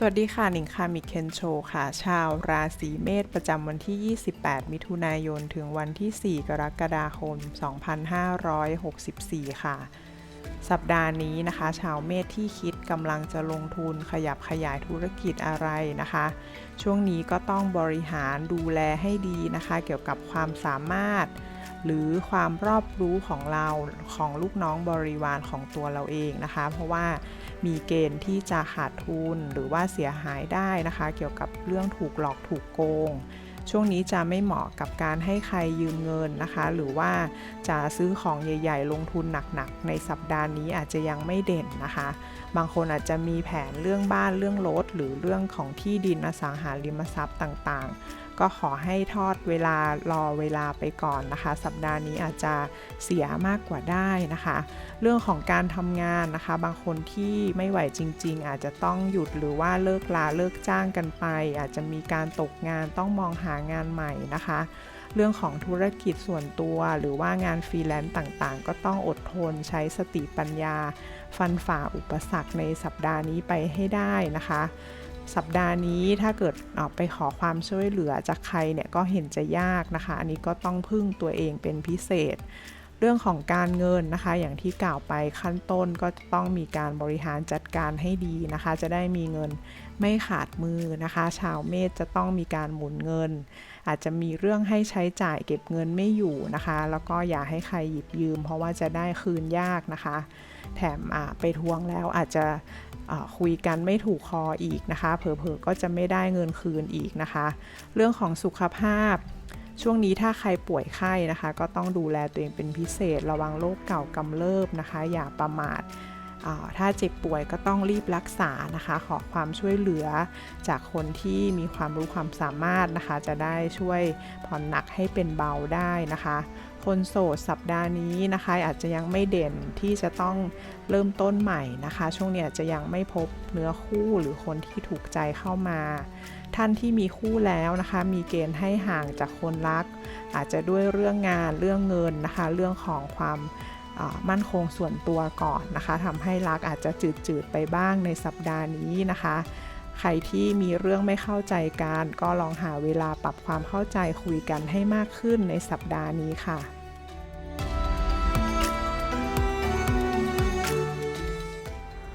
สวัสดีค่ะหนิงคามิเคนโชค่ะ ชาวราศีเมษประจำวันที่ 28 มิถุนายน ถึงวันที่ 4 กรกฎาคม 2564 ค่ะ สัปดาห์นี้นะคะ ชาวเมษที่คิดกำลังจะลงทุนขยับขยายธุรกิจอะไรนะคะ ช่วงนี้ก็ต้องบริหารดูแลให้ดีนะคะ เกี่ยวกับความสามารถ หรือความรอบรู้ของเราของลูกน้องบริวารของตัวเราเองนะคะ เพราะว่ามีเกณฑ์ที่จะขาดทุนหรือว่าเสียหายได้นะคะ เกี่ยวกับเรื่องถูกหลอกถูกโกง ช่วงนี้จะไม่เหมาะกับการให้ใครยืมเงินนะคะ หรือว่าจะซื้อของใหญ่ ๆ ลงทุนหนัก ๆ ในสัปดาห์นี้อาจจะยังไม่เด่นนะคะ บางคนอาจจะมีแผนเรื่องบ้านเรื่องรถหรือเรื่องของที่ดินอสังหาริมทรัพย์ต่างๆ ก็ขอให้ทอดเวลารอเวลาไปก่อนนะคะ สัปดาห์นี้อาจจะเสียมากกว่าได้นะคะ เรื่องของการทำงานนะคะ บางคนที่ไม่ไหวจริง ๆ อาจจะต้องหยุดหรือว่าเลิกลาเลิกจ้างกันไป อาจจะมีการตกงานต้องมองหางานใหม่นะคะ เรื่องของธุรกิจส่วนตัวหรือว่างานฟรีแลนซ์ต่างๆ ก็ต้องอดทนใช้สติปัญญา ฟันฝ่าอุปสรรคในสัปดาห์นี้ไปให้ได้นะคะ สัปดาห์นี้ถ้าเกิดออกไปขอความช่วยเหลือจากใครเนี่ยก็เห็นจะยากนะคะ อันนี้ก็ต้องพึ่งตัวเองเป็นพิเศษ เรื่องของการเงินนะคะ อย่างที่กล่าวไปขั้นต้นก็ต้องมีการบริหารจัดการให้ดีนะคะ จะได้มีเงินไม่ขาดมือนะคะ ชาวเมษจะต้องมีการหมุนเงิน อาจจะมีเรื่องให้ใช้จ่ายเก็บเงินไม่อยู่นะคะ แล้วก็อย่าให้ใครหยิบยืม เพราะว่าจะได้คืนยากนะคะ แถมไปทวงแล้วอาจจะคุยกันไม่ถูกคออีกนะคะ เผลอๆก็จะไม่ได้เงินคืนอีกนะคะ เรื่องของสุขภาพ ช่วงนี้ถ้าใครป่วยไข้นะคะ ก็ต้องดูแลตัวเองเป็นพิเศษ ระวังโรคเก่ากำเริบนะคะ อย่าประมาทถ้าเจ็บป่วยก็ต้องรีบรักษานะคะ ขอความช่วยเหลือจากคนที่มีความรู้ความสามารถนะคะ จะได้ช่วยผ่อนหนักให้เป็นเบาได้นะคะ คนโสดสัปดาห์นี้นะคะ อาจจะยังไม่เด่นที่จะต้องเริ่มต้นใหม่นะคะ ช่วงนี้อาจจะยังไม่พบเนื้อคู่หรือคนที่ถูกใจเข้ามา ท่านที่มีคู่แล้วนะคะ มีเกณฑ์ให้ห่างจากคนรัก อาจจะด้วยเรื่องงานเรื่องเงินนะคะ เรื่องของความมั่นคงส่วนตัวก่อนนะคะทำให้รักอาจจะจืดๆไปบ้างในสัปดาห์นี้นะคะ ใครที่มีเรื่องไม่เข้าใจกันก็ลองหาเวลาปรับความเข้าใจคุยกันให้มากขึ้นในสัปดาห์นี้ค่ะ